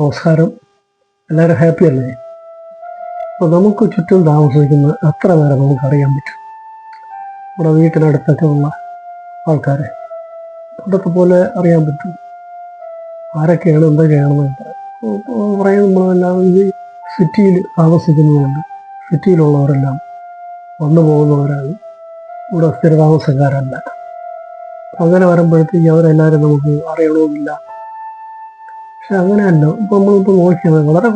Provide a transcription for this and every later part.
നമസ്കാരം. എല്ലാവരും ഹാപ്പി അല്ലേ? അപ്പോൾ നമുക്ക് ചുറ്റും താമസിക്കുന്ന എത്ര പേരെ നമുക്കറിയാൻ പറ്റും. നമ്മുടെ വീട്ടിനടുത്തൊക്കെ ഉള്ള ആൾക്കാരെ. പണ്ടത്തെ പോലെ അറിയാൻ പറ്റും. ആരൊക്കെയാണ് എന്തൊക്കെയാണെന്ന് പറയാൻ നമ്മളെല്ലാം ഈ സിറ്റിയിൽ താമസിക്കുന്നതുകൊണ്ട് സിറ്റിയിലുള്ളവരെല്ലാം വന്നു പോകുന്നവരാണ്. ഇവിടെ സ്ഥിരതാമസക്കാരല്ല. അങ്ങനെ വരുമ്പോഴത്തേക്ക് അവരെല്ലാവരും നമുക്ക് അറിയണമെന്നില്ല പക്ഷെ അങ്ങനെയല്ല. ഇപ്പം നമ്മളിപ്പോൾ നോക്കിയത് വളരെ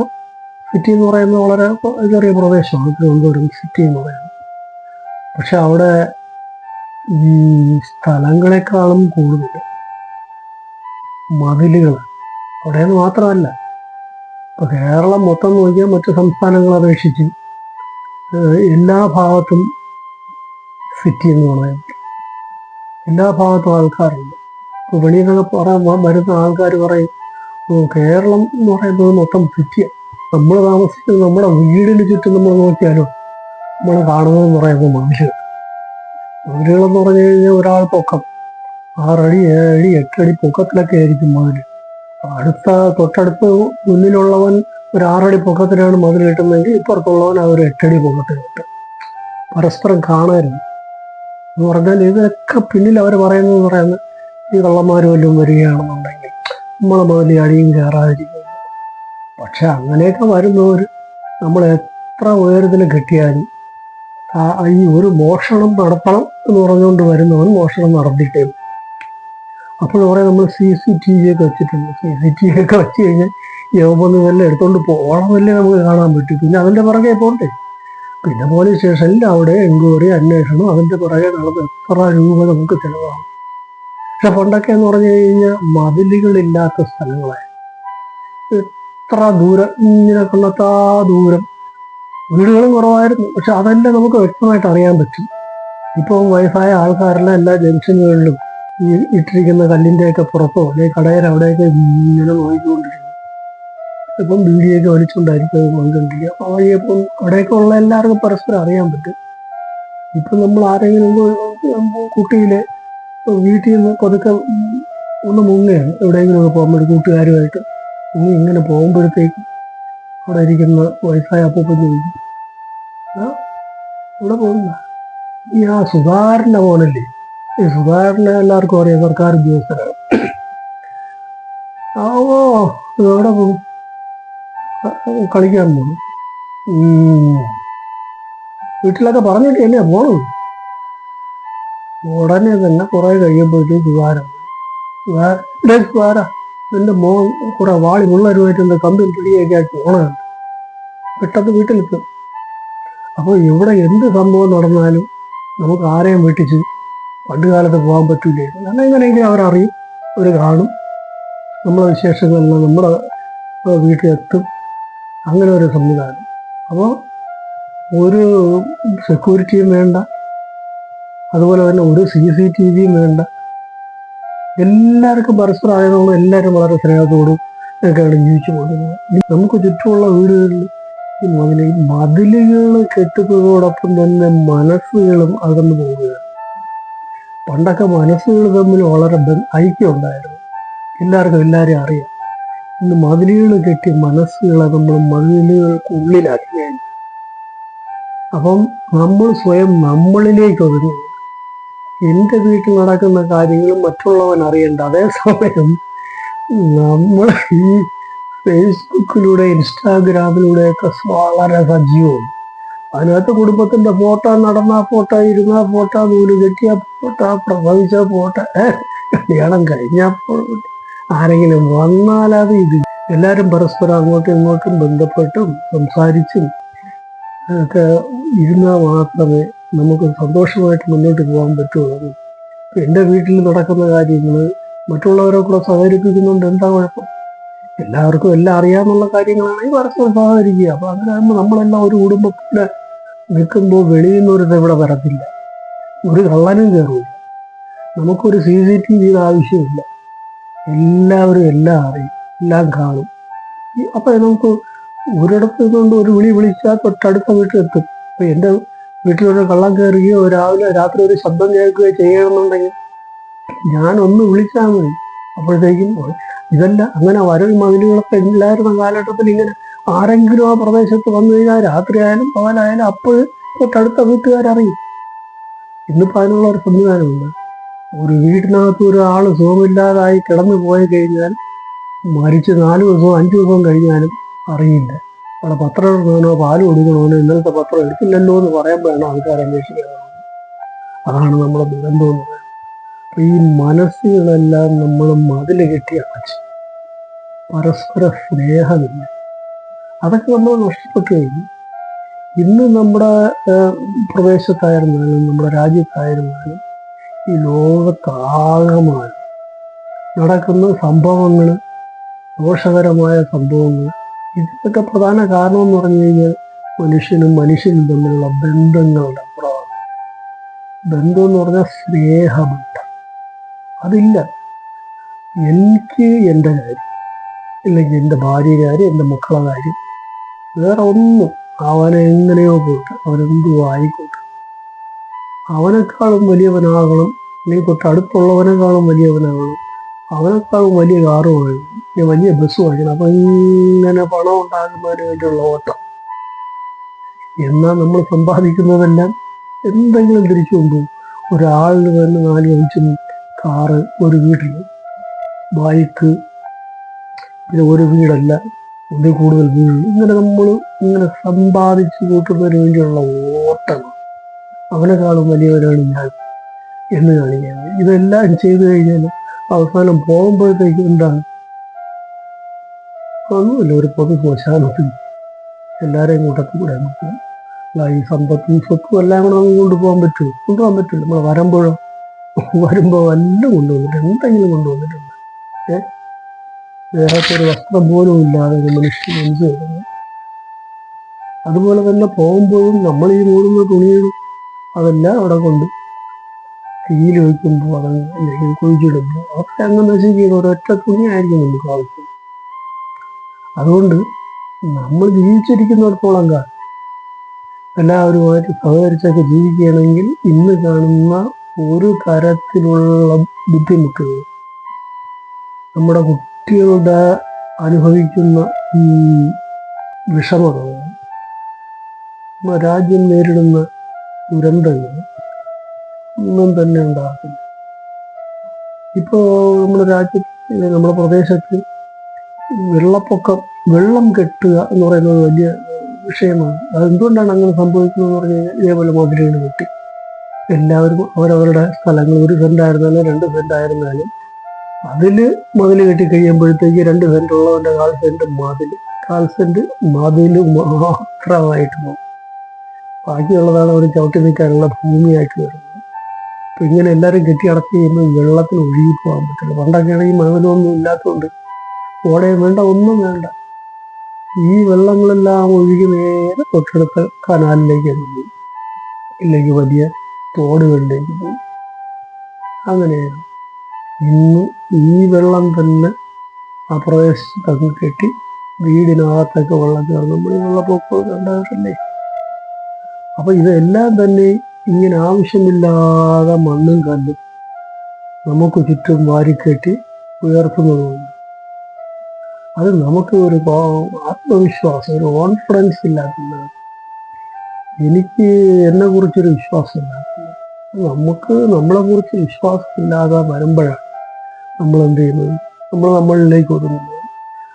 സിറ്റി എന്ന് പറയുന്നത് വളരെ ചെറിയ പ്രദേശമാണ്. തിരുവനന്തപുരം സിറ്റി എന്ന് പറയുന്നത്. പക്ഷെ അവിടെ ഈ സ്ഥലങ്ങളെക്കാളും കൂടുതൽ മതിലുകൾ അവിടെ നിന്ന് മാത്രമല്ല. ഇപ്പൊ കേരളം മൊത്തം നോക്കിയാൽ മറ്റു സംസ്ഥാനങ്ങളെ അപേക്ഷിച്ച് എല്ലാ ഭാഗത്തും സിറ്റി എന്ന് പറയുന്നത് എല്ലാ ഭാഗത്തും ആൾക്കാരുണ്ട്. നിന്നൊക്കെ പറയാൻ വരുന്ന ആൾക്കാർ പറയും "ഓ, കേരളം എന്ന് പറയുന്നത് മൊത്തം സിറ്റിയാണ് നമ്മൾ താമസിക്കുന്നത് നമ്മുടെ വീടിന് ചുറ്റും നമ്മൾ നോക്കിയാലോ നമ്മൾ കാണുന്നതെന്ന് പറയുന്നത് മതിലുകൾ മതിലുകളെന്ന് പറഞ്ഞു കഴിഞ്ഞാൽ ഒരാൾ പൊക്കം. ആറടി ഏഴടി എട്ടടി പൊക്കത്തിലൊക്കെ ആയിരിക്കും മതിൽ അടുത്ത തൊട്ടടുത്ത് മുന്നിലുള്ളവൻ ഒരു ആറടി പൊക്കത്തിലാണ് മതിൽ കിട്ടുന്നതെങ്കിൽ ഇപ്പുറത്തുള്ളവൻ ആ ഒരു എട്ടടി പൊക്കത്തിൽ കിട്ടും. പരസ്പരം കാണാറുണ്ട് എന്ന് പറഞ്ഞാൽ ഇതൊക്കെ പിന്നിൽ അവർ പറയുന്നത് പറയുന്നത് ഈ കള്ളന്മാർ വല്ലതും വരികയാണെന്നുണ്ടെങ്കിൽ നമ്മളെ അടിയും കയറാതിരിക്കും പക്ഷെ അങ്ങനെയൊക്കെ വരുന്നവർ നമ്മൾ എത്ര ഉയരത്തിൽ കിട്ടിയാലും ഈ ഒരു മോഷണം നടത്തണം എന്ന് പറഞ്ഞുകൊണ്ട് വരുന്നവൻ മോഷണം നടത്തിയിട്ടേ. അപ്പോൾ കുറേ നമ്മൾ സി സി ടി വി ഒക്കെ വെച്ചിട്ടുണ്ട്. സി സി ടി വി ഒക്കെ വെച്ച് കഴിഞ്ഞാൽ യോഗം വല്ല എടുത്തുകൊണ്ട് പോകണമെന്നല്ലേ നമുക്ക് കാണാൻ പറ്റും. പിന്നെ അതിന്റെ പുറകെ പോകണ്ടേ പിന്നെ പോലീസ് സ്റ്റേഷനിൽ അവിടെ എൻക്വയറി അന്വേഷണം അതിന്റെ പുറകെ നടന്ന് എത്ര രൂപ നമുക്ക് ചിലവാകും? പക്ഷെ പണ്ടൊക്കെ എന്ന് പറഞ്ഞു കഴിഞ്ഞാൽ മതിലുകളില്ലാത്ത സ്ഥലങ്ങളായി. എത്ര ദൂരം ഇങ്ങനെ കൊള്ളത്താ ദൂരം. വീടുകളും കുറവായിരുന്നു. പക്ഷെ അതെല്ലാം നമുക്ക് വ്യക്തമായിട്ട് അറിയാൻ പറ്റും. ഇപ്പോൾ വയസ്സായ ആൾക്കാരെല്ലാം എല്ലാ ജംഗ്ഷനുകളിലും ഈ ഇട്ടിരിക്കുന്ന കല്ലിന്റെയൊക്കെ പുറത്തോ അല്ലെങ്കിൽ കടയിൽ അവിടെയൊക്കെ ഇങ്ങനെ നോക്കിക്കൊണ്ടിരിക്കും. ഇപ്പം ബീഡിയൊക്കെ വലിച്ചുകൊണ്ടായിരിക്കും അത് നോക്കിക്കൊണ്ടിരിക്കുക അപ്പോൾ ഇപ്പം അവിടെയൊക്കെ ഉള്ള എല്ലാവർക്കും പരസ്പരം അറിയാൻ പറ്റും. ഇപ്പം നമ്മൾ ആരെങ്കിലും കുട്ടിയിലെ വീട്ടിൽ നിന്ന് പതുക്കെ ഒന്ന് മുങ്ങയാണ് എവിടെയെങ്കിലും ഒക്കെ പോകുമ്പോൾ കൂട്ടുകാരുമായിട്ട് ഇനി ഇങ്ങനെ പോകുമ്പോഴത്തേക്ക് അവിടെ ഇരിക്കുന്ന വയസ്സായ അപ്പൂപ്പൻ ചോദിക്കും "ആ, ഇവിടെ പോകുന്ന. ഈ ആ സുധാരണ മോനല്ലേ ഈ സുധാകരനെ എല്ലാവർക്കും അറിയാം സർക്കാർ ഉദ്യോഗസ്ഥരാണ്. ഓ എവിടെ പോകും? കളിക്കാൻ പോകും. വീട്ടിലൊക്കെ പറഞ്ഞിട്ട് തന്നെയാ പോണത്? ഉടനെ തന്നെ കുറെ കഴിയുമ്പോഴത്തേക്ക് ദ്വാരം ദ്വാര "ഡേ സുധാര എന്റെ മോൻ കുറെ വാളി മുള്ളരുമായിട്ട് എന്റെ കമ്പിൽ പിടിയൊക്കെ ആയിട്ട് ഓണാണ്. പെട്ടെന്ന് വീട്ടിലെത്തും. അപ്പോൾ ഇവിടെ എന്ത് സംഭവം നടന്നാലും നമുക്ക് ആരെയും വെട്ടിച്ച് പണ്ട് കാലത്ത് പോകാൻ പറ്റൂലേ. കാരണം എങ്ങനെയെങ്കിലും അവരറിയും അവർ കാണും. നമ്മളെ വിശേഷങ്ങളെല്ലാം നമ്മുടെ വീട്ടിലെത്തും. അങ്ങനെ ഒരു സംവിധാനം. അപ്പോൾ ഒരു സെക്യൂരിറ്റിയും വേണ്ട അതുപോലെ തന്നെ ഒരു സി സി ടി വിയും വേണ്ട. എല്ലാവർക്കും പരസ്പരം ആയതുകൊണ്ട് എല്ലാവരും വളരെ സ്നേഹത്തോടും ഒക്കെയാണ് ജീവിച്ചു പോകുന്നത് നമുക്ക് ചുറ്റുമുള്ള വീടുകളിൽ ഈ മതിൽ മതിലുകൾ കെട്ടുന്നതോടൊപ്പം തന്നെ മനസ്സുകളും അകന്നു പോവുകയാണ്. പണ്ടൊക്കെ മനസ്സുകൾ തമ്മിൽ വളരെ ഐക്യം ഉണ്ടായിരുന്നു. എല്ലാവർക്കും എല്ലാവരെയും അറിയാം. ഇന്ന് മതിലുകൾ കെട്ടി മനസ്സുകളെ നമ്മൾ മതിലുകൾക്കുള്ളിലാക്കി കഴിഞ്ഞു. അപ്പം നമ്മൾ സ്വയം നമ്മളിലേക്ക് ഒതുങ്ങി എന്റെ വീട്ടിൽ നടക്കുന്ന കാര്യങ്ങൾ മറ്റുള്ളവൻ അറിയേണ്ട. അതേസമയം നമ്മൾ ഈ ഫേസ്ബുക്കിലൂടെ ഇൻസ്റ്റാഗ്രാമിലൂടെ ഒക്കെ വളരെ സജീവം അതിനകത്ത് കുടുംബത്തിന്റെ ഫോട്ടോ നടന്ന ഫോട്ടോ ഇരുന്ന ഫോട്ടോ നൂൽ കെട്ടിയ ഫോട്ടോ പ്രസവിച്ച ഫോട്ടോ കല്യാണം കഴിഞ്ഞ ഫോട്ടോ. ആരെങ്കിലും വന്നാലത് ഇത്. എല്ലാവരും പരസ്പരം അങ്ങോട്ടും ഇങ്ങോട്ടും ബന്ധപ്പെട്ടും സംസാരിച്ചും ഒക്കെ ഇരുന്നാൽ മാത്രമേ നമുക്ക് സന്തോഷമായിട്ട് മുന്നോട്ട് പോകാൻ പറ്റുള്ളൂ. എന്റെ വീട്ടിൽ നടക്കുന്ന കാര്യങ്ങൾ മറ്റുള്ളവരെ കൂടെ സഹകരിപ്പിക്കുന്നുണ്ട് എന്താ കുഴപ്പം? എല്ലാവർക്കും എല്ലാം അറിയാമെന്നുള്ള കാര്യങ്ങളാണെങ്കിൽ പരസ്പരം സഹകരിക്കുക. അപ്പോൾ അങ്ങനെ ആകുമ്പോൾ നമ്മളെല്ലാം ഒരു കുടുംബത്തിന്റെ നിൽക്കുമ്പോൾ വെളിയിൽ നിന്ന് ഒരു ഇവിടെ വരത്തില്ല. ഒരു കള്ളനും കയറില്ല നമുക്കൊരു സി സി ടി വിയുടെ ആവശ്യമില്ല. എല്ലാവരും എല്ലാം അറിയും എല്ലാം കാണും. അപ്പം നമുക്ക് ഒരിടത്ത് കൊണ്ട് ഒരു വിളി വിളിച്ചാൽ തൊട്ടടുത്ത വീട്ടിലെത്തും. അപ്പം എന്റെ വീട്ടിലൊരു കള്ളം കയറുകയോ രാവിലെ രാത്രി ഒരു ശബ്ദം കേൾക്കുകയോ ചെയ്യണമെന്നുണ്ടെങ്കിൽ ഞാൻ ഒന്ന് വിളിച്ചാൽ മതി. അപ്പോഴത്തേക്കും ഇതല്ല അങ്ങനെ വരവ് മതിലുകളൊക്കെ ഇല്ലായിരുന്ന കാലഘട്ടത്തിൽ ഇങ്ങനെ ആരെങ്കിലും ആ പ്രദേശത്ത് വന്നു കഴിഞ്ഞാൽ രാത്രിയായാലും പകലായാലും അപ്പോൾ തൊട്ടടുത്ത വീട്ടുകാരറിയും. ഇന്നിപ്പോൾ അതിനുള്ള ഒരു സംവിധാനമുണ്ട്. ഒരു വീട്ടിനകത്ത് ഒരാൾ സുഖമില്ലാതായി കിടന്നു പോയി കഴിഞ്ഞാൽ മരിച്ച് നാല് ദിവസവും അഞ്ച് ദിവസവും കഴിഞ്ഞാലും അറിയില്ല. അവിടെ പത്രം എടുക്കണോ? പാൽ കൊടുക്കണോ? ഇന്നലത്തെ പത്രം എടുക്കില്ലല്ലോ എന്ന് പറയുമ്പോഴാണ് ആൾക്കാർ അന്വേഷിക്കുന്നത് അതാണ് നമ്മുടെ ദുരന്തം എന്ന് പറയുന്നത്. ഈ മനസ്സുകളെല്ലാം നമ്മൾ മതിൽ കെട്ടി അടച്ചു. പരസ്പര സ്നേഹമില്ല. അതൊക്കെ നമ്മൾ നഷ്ടപ്പെട്ടു കഴിഞ്ഞു. ഇന്ന് നമ്മുടെ പ്രദേശത്തായിരുന്നാലും നമ്മുടെ രാജ്യത്തായിരുന്നാലും ഈ ലോകത്താകമാനം നടക്കുന്ന സംഭവങ്ങൾ ദോഷകരമായ സംഭവങ്ങൾ ഇതിനൊക്കെ പ്രധാന കാരണം എന്ന് പറഞ്ഞു കഴിഞ്ഞാൽ മനുഷ്യനും മനുഷ്യനും തമ്മിലുള്ള ബന്ധങ്ങളുടെ കുറവാണ് ബന്ധം എന്ന് പറഞ്ഞാൽ സ്നേഹബന്ധം. അതില്ല. എനിക്ക് എന്റെ കാര്യം ഇല്ലെങ്കിൽ എന്റെ ഭാര്യ കാര്യം എന്റെ മക്കളെ കാര്യം വേറെ ഒന്നും അവനെ എങ്ങനെയോ പോയിട്ട് അവനെന്തോ ആയിക്കോട്ടെ. അവനെക്കാളും വലിയവനാകണം അല്ലെങ്കിൽ തൊട്ടടുത്തുള്ളവനേക്കാളും വലിയവനാകണം അവനേക്കാളും വലിയ കാറ് ഇനി വലിയ ബസ് വാങ്ങിക്കണം അപ്പൊ ഇങ്ങനെ പണം ഉണ്ടാകുന്നതിന് വേണ്ടിയുള്ള ഓട്ടം. എന്നാൽ നമ്മൾ സമ്പാദിക്കുന്നതെല്ലാം എന്തെങ്കിലും തിരിച്ചു കൊണ്ടുപോകും. ഒരാളിന് തന്നെ നാല് അഞ്ചും കാറ് ഒരു വീട്ടിൽ. ബൈക്ക് പിന്നെ ഒരു വീടല്ല ഒന്നിൽ കൂടുതൽ വീട്. ഇങ്ങനെ നമ്മൾ ഇങ്ങനെ സമ്പാദിച്ചു കൂട്ടുന്നതിന് വേണ്ടിയുള്ള ഓട്ടം അവനെക്കാളും വലിയവരാണ് ഞാൻ എന്ന് കാണിക്കാൻ ഇതെല്ലാം ചെയ്തു കഴിഞ്ഞാൽ അവസാനം പോകുമ്പോഴത്തേക്ക് എന്താണ്? ഒന്നുമില്ല ഒരു പൊതു ശ്മശാനത്തിൽ എല്ലാവരെയും കൂട്ടത്തിൽ കൂടെ നമുക്ക് ഈ സമ്പത്തും സ്വത്തും എല്ലാം കൂടെ നമുക്ക് കൊണ്ടുപോകാൻ പറ്റുമോ? കൊണ്ടുപോകാൻ പറ്റില്ല. നമ്മൾ വരുമ്പോഴോ? വരുമ്പോൾ എല്ലാം കൊണ്ടുവന്നിട്ടുണ്ട് എന്തെങ്കിലും കൊണ്ടുവന്നിട്ടുണ്ട്. ഏ? ദേഹത്ത് വസ്ത്രം പോലും ഇല്ലാതെ ഒരു മനുഷ്യൻ എന്ത് വരുന്നു അതുപോലെ തന്നെ പോകുമ്പോഴും നമ്മൾ ഈ മൂടുന്ന തുണിയിടും അതെല്ലാം അവിടെ കൊണ്ട് തീയിൽ വയ്ക്കുമ്പോൾ അത് അല്ലെങ്കിൽ കുഴിച്ചിടുമ്പോൾ അതൊക്കെ അങ്ങനെ നശിക്കുന്ന ഒരൊറ്റ തുണിയായിരിക്കും നമുക്ക് ആവശ്യം. അതുകൊണ്ട് നമ്മൾ ജീവിച്ചിരിക്കുന്നിടത്തോളം കാലം എല്ലാവരുമായിട്ട് സഹകരിച്ചൊക്കെ ജീവിക്കുകയാണെങ്കിൽ ഇന്ന് കാണുന്ന ഒരു തരത്തിലുള്ള ബുദ്ധിമുട്ടുകൾ. നമ്മുടെ കുട്ടികളുടെ അനുഭവിക്കുന്ന ഈ നമ്മുടെ രാജ്യം നേരിടുന്ന ദുരന്തങ്ങൾ ഒന്നും തന്നെ ഉണ്ടാകത്തില്ല. ഇപ്പോൾ നമ്മുടെ രാജ്യത്ത് നമ്മുടെ പ്രദേശത്ത് വെള്ളപ്പൊക്കം വെള്ളം കെട്ടുക എന്ന് പറയുന്നത് വലിയ വിഷയമാണ്. അതെന്തുകൊണ്ടാണ് അങ്ങനെ സംഭവിക്കുന്നത് പറഞ്ഞു കഴിഞ്ഞാൽ ഇതേപോലെ മധുരയിൽ കെട്ടി. എല്ലാവരും അവരവരുടെ സ്ഥലങ്ങൾ ഒരു സെന്റ് ആയിരുന്നാലും രണ്ട് സെന്റ് ആയിരുന്നാലും അതിൽ മതിൽ കെട്ടി കഴിയുമ്പോഴത്തേക്ക് രണ്ട് സെന്റ് ഉള്ളവന്റെ കാൽ സെന്റ് മതിൽ കാൽ സെന്റ് മതിൽ മാത്രമായിട്ട് പോകും. ബാക്കിയുള്ളതാണ് അവർ ചവിട്ടി നിൽക്കാനുള്ള ഭൂമിയായിട്ട് വരുന്നത്. അപ്പം ഇങ്ങനെ എല്ലാവരും കെട്ടി അടച്ചു കഴിയുമ്പോൾ വെള്ളത്തിന് ഒഴുകി പോകാൻ പറ്റില്ല. പണ്ടൊക്കെ ആണെങ്കിൽ മതിലൊന്നും ഇല്ലാത്തതുകൊണ്ട് ഓടയും വേണ്ട ഒന്നും വേണ്ട. ഈ വെള്ളങ്ങളെല്ലാം ഒഴുകി നേരെ തൊട്ടടുത്ത കനാലിലേക്ക് എത്തുന്നു. ഇല്ലെങ്കിൽ വലിയ തോടുകളിലേക്ക് പോയി. അങ്ങനെയാണ്. ഇന്ന് ഈ വെള്ളം തന്നെ ആ പ്രദേശത്തൊക്കെ കെട്ടി വീടിനകത്തൊക്കെ വെള്ളം ചേർന്ന് നമ്മൾ ഈ വെള്ളപ്പൊക്കം അപ്പൊ ഇതെല്ലാം തന്നെ ഇങ്ങനെ ആവശ്യമില്ലാതെ മണ്ണും കല്ലും നമുക്ക് ചുറ്റും വാരിക്കെട്ടി ഉയർത്തുന്നതുകൊണ്ട് അത് നമുക്ക് ഒരു ആത്മവിശ്വാസം ഒരു കോൺഫിഡൻസ് ഇല്ലാത്തത്. എനിക്ക് എന്നെ കുറിച്ചൊരു വിശ്വാസം ഇല്ലാത്തത്. നമുക്ക് നമ്മളെ കുറിച്ച് വിശ്വാസം ഇല്ലാതെ വരുമ്പോഴാണ് നമ്മൾ എന്ത് ചെയ്യുന്നത്? നമ്മൾ നമ്മളിലേക്ക് ഒതുങ്ങുന്നത്.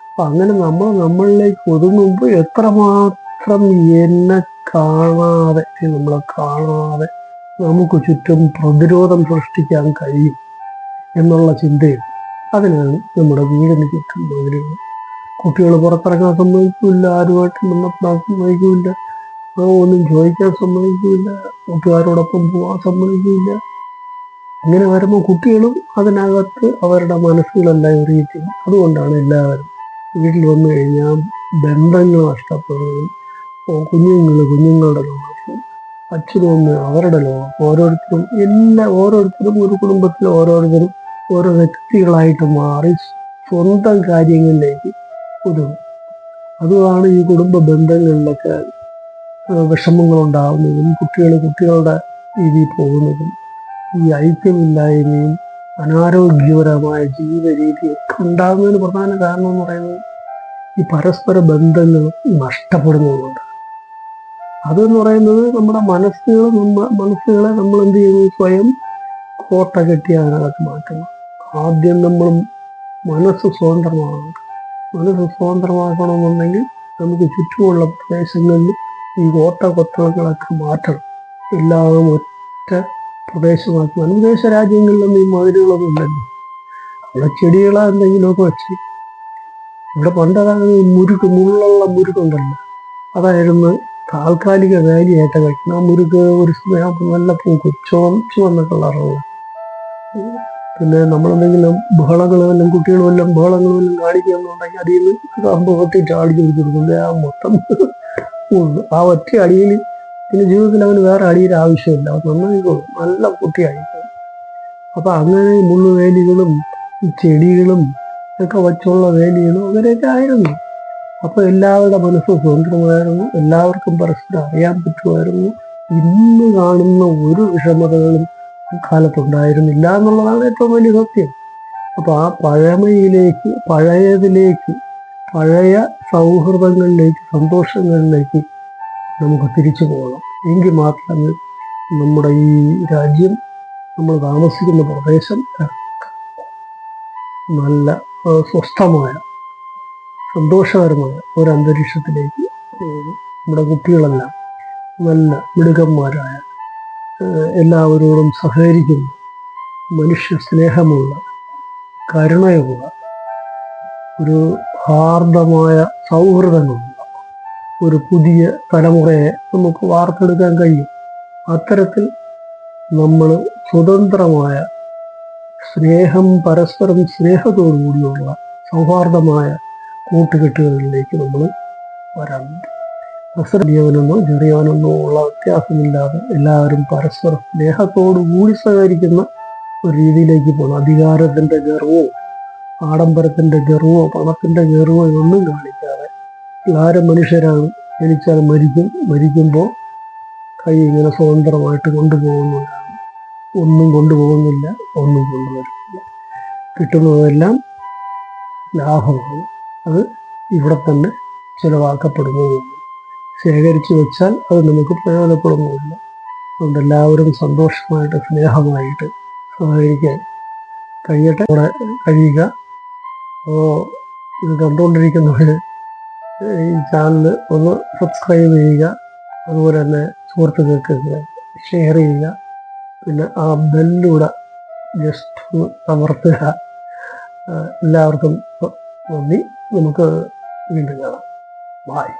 അപ്പം അങ്ങനെ നമ്മൾ നമ്മളിലേക്ക് ഒതുങ്ങുമ്പോൾ എത്രമാത്രം എന്നെ കാണാതെ നമ്മളെ കാണാതെ നമുക്ക് ചുറ്റും പ്രതിരോധം സൃഷ്ടിക്കാൻ കഴിയും എന്നുള്ള ചിന്തയും അതിനാണ് നമ്മുടെ വീടിന് ചുറ്റും മതിലുകൾ കുട്ടികൾ പുറത്തിറങ്ങാൻ സമ്മതിക്കില്ല ആരുമായിട്ടും ബന്ധപ്പെടാൻ സമ്മതിക്കില്ല ഒന്നും ചോദിക്കാൻ സമ്മതിക്കില്ല കൂട്ടുകാരോടൊപ്പം പോകാൻ സമ്മതിക്കില്ല അങ്ങനെ വരുമ്പോൾ കുട്ടികളും അതിനകത്ത് അവരുടെ മനസ്സുകളെല്ലാം എറിയിക്കും അതുകൊണ്ടാണ് എല്ലാവരും വീട്ടിൽ വന്നു കഴിഞ്ഞാൽ ബന്ധങ്ങൾ നഷ്ടപ്പെടുകയും കുഞ്ഞുങ്ങൾ കുഞ്ഞുങ്ങളുടെ ലോകത്ത് അച്ഛനും അവരുടെ ലോകം ഓരോരുത്തരും എല്ലാ ഓരോരുത്തരും ഒരു കുടുംബത്തിലെ ഓരോരുത്തരും ഓരോ വ്യക്തികളായിട്ട് മാറി സ്വന്തം കാര്യങ്ങളിലേക്ക് ഒതുങ്ങും അതുമാണ് ഈ കുടുംബ ബന്ധങ്ങളിലൊക്കെ വിഷമങ്ങൾ ഉണ്ടാകുന്നതും കുട്ടികൾ കുട്ടികളുടെ രീതിയിൽ പോകുന്നതും. ഈ ഐക്യമില്ലായ്മയും അനാരോഗ്യപരമായ ജീവിത രീതിയൊക്കെ ഉണ്ടാകുന്നതിന് പ്രധാന കാരണം എന്ന് പറയുന്നത് ഈ പരസ്പര ബന്ധങ്ങൾ നഷ്ടപ്പെടുന്നതുകൊണ്ട്. അതെന്ന് പറയുന്നത് നമ്മുടെ മനസ്സുകൾ മനസ്സുകളെ നമ്മൾ എന്ത് ചെയ്യുന്നു? സ്വയം കോട്ട കെട്ടി അതിനകത്ത് മാറ്റണം ആദ്യം നമ്മൾ മനസ്സ് സ്വതന്ത്രമാകണം മനസ്സ് സ്വതന്ത്രമാക്കണമെന്നുണ്ടെങ്കിൽ നമുക്ക് ചുറ്റുമുള്ള പ്രദേശങ്ങളിൽ ഈ ഓട്ട കൊത്തളങ്ങളൊക്കെ മാറ്റണം. എല്ലാം ഒറ്റ പ്രദേശമാക്കി വിദേശ രാജ്യങ്ങളിലൊന്നും ഈ മതിലുകളൊന്നും ഇല്ലല്ലോ. അവിടെ ചെടികളോ എന്തെങ്കിലുമൊക്കെ വെച്ച് ഇവിടെ പണ്ടതാണ് മുരുക്ക് മുള്ളുള്ള മുരുക്കുണ്ടല്ലോ അതായിരുന്നു താൽക്കാലിക വേലിയായിട്ട് കഴിക്കുന്നത്. ആ മുരുക്ക് ഒരു സ്നേഹം നല്ല പൂക്കും ചുവ ചുവന്ന കളറുള്ള പിന്നെ നമ്മളെന്തെങ്കിലും ബഹളങ്ങളും എല്ലാം കുട്ടികൾ എല്ലാം ബഹളങ്ങളും എല്ലാം കാണിക്കുകയെന്നുണ്ടെങ്കിൽ അതിൽ നിന്ന് സംഭവത്തിൽ ചാടി ചോദിച്ചു ആ മൊത്തം. ആ ഒറ്റ അടിയിൽ പിന്നെ ജീവിതത്തിൽ അവന് വേറെ അടിയുടെ ആവശ്യമില്ല. അവൻ നന്നായിക്കോളും നല്ല കുട്ടിയായിക്കോളും അപ്പൊ അങ്ങനെ മുള്ളു മുള്ളുവേലികളും ചെടികളും ഒക്കെ വച്ചുള്ള വേലികളും അങ്ങനെയൊക്കെ ആയിരുന്നു. അപ്പൊ എല്ലാവരുടെ മനസ്സ് സ്വതന്ത്രമായിരുന്നു. എല്ലാവർക്കും പരസ്പരം അറിയാൻ പറ്റുമായിരുന്നു. ഇന്ന് കാണുന്ന ഒരു വിഷമതകളും കാലത്തുണ്ടായിരുന്നില്ല എന്നുള്ളതാണ് ഏറ്റവും വലിയ സത്യം. അപ്പൊ ആ പഴമയിലേക്ക് പഴയതിലേക്ക് പഴയ സൗഹൃദങ്ങളിലേക്ക് സന്തോഷങ്ങളിലേക്ക് നമുക്ക് തിരിച്ചു പോകണം. എങ്കിൽ മാത്രമേ നമ്മുടെ ഈ രാജ്യം നമ്മൾ താമസിക്കുന്ന പ്രദേശം നല്ല സ്വസ്ഥമായ സന്തോഷകരമായ ഒരു അന്തരീക്ഷത്തിലേക്ക് നമ്മുടെ കുട്ടികളെല്ലാം നല്ല മിടുക്കന്മാരായ ആ, എല്ലാവരോടും സഹകരിക്കുന്ന. മനുഷ്യ സ്നേഹമുള്ള കരുണയുള്ള ഒരു ഹാർദമായ സൗഹൃദങ്ങളുള്ള ഒരു പുതിയ തലമുറയെ നമുക്ക് വാർത്തെടുക്കാൻ കഴിയും. അത്തരത്തിൽ നമ്മൾ സ്വതന്ത്രമായ സ്നേഹം പരസ്പരം സ്നേഹത്തോടു കൂടിയുള്ള സൗഹാർദ്ദമായ കൂട്ടുകെട്ടുകളിലേക്ക് നമ്മൾ വരാൻ അസർ വലിയവനെന്നോ ചെറിയവനെന്നോ ഉള്ള വ്യത്യാസമില്ലാതെ എല്ലാവരും പരസ്പരം സ്നേഹത്തോടു കൂടി സഹകരിക്കുന്ന ഒരു രീതിയിലേക്ക് പോകണം അധികാരത്തിന്റെ ഗർവോ ആഡംബരത്തിന്റെ ഗർവമോ പണത്തിന്റെ ഗർവമോ ഒന്നും കാണിക്കാതെ എല്ലാവരും മനുഷ്യരാണ്. ജനിച്ചാൽ മരിക്കും. മരിക്കുമ്പോൾ കൈ ഇങ്ങനെ സ്വതന്ത്രമായിട്ട് കൊണ്ടുപോകുന്നവരാണ്. ഒന്നും കൊണ്ടുപോകുന്നില്ല ഒന്നും കൊണ്ടുവരുന്നില്ല കിട്ടുന്നതെല്ലാം ലാഭമാണ്. അത് ഇവിടെ തന്നെ ചിലവാക്കപ്പെടുന്നതുമാണ്. ശേഖരിച്ചു വെച്ചാൽ അത് നമുക്ക് പ്രയോജനപ്പെടുന്നുമില്ല അതുകൊണ്ട് എല്ലാവരും സന്തോഷമായിട്ട് സ്നേഹമായിട്ട് സഹകരിക്കാൻ കഴിയട്ടെ കൂടെ കഴിയുക. അപ്പോൾ ഇത് കണ്ടുകൊണ്ടിരിക്കുന്നവർ ഈ ചാനൽ ഒന്ന് സബ്സ്ക്രൈബ് ചെയ്യുക. അതുപോലെ തന്നെ സുഹൃത്തുക്കൾക്ക് ഷെയർ ചെയ്യുക. പിന്നെ ആ ബെല്ലൂടെ ജസ്റ്റ് ഒന്ന് അമർത്തുക. എല്ലാവർക്കും നന്ദി. നമുക്ക് വീണ്ടും കാണാം. ബായ്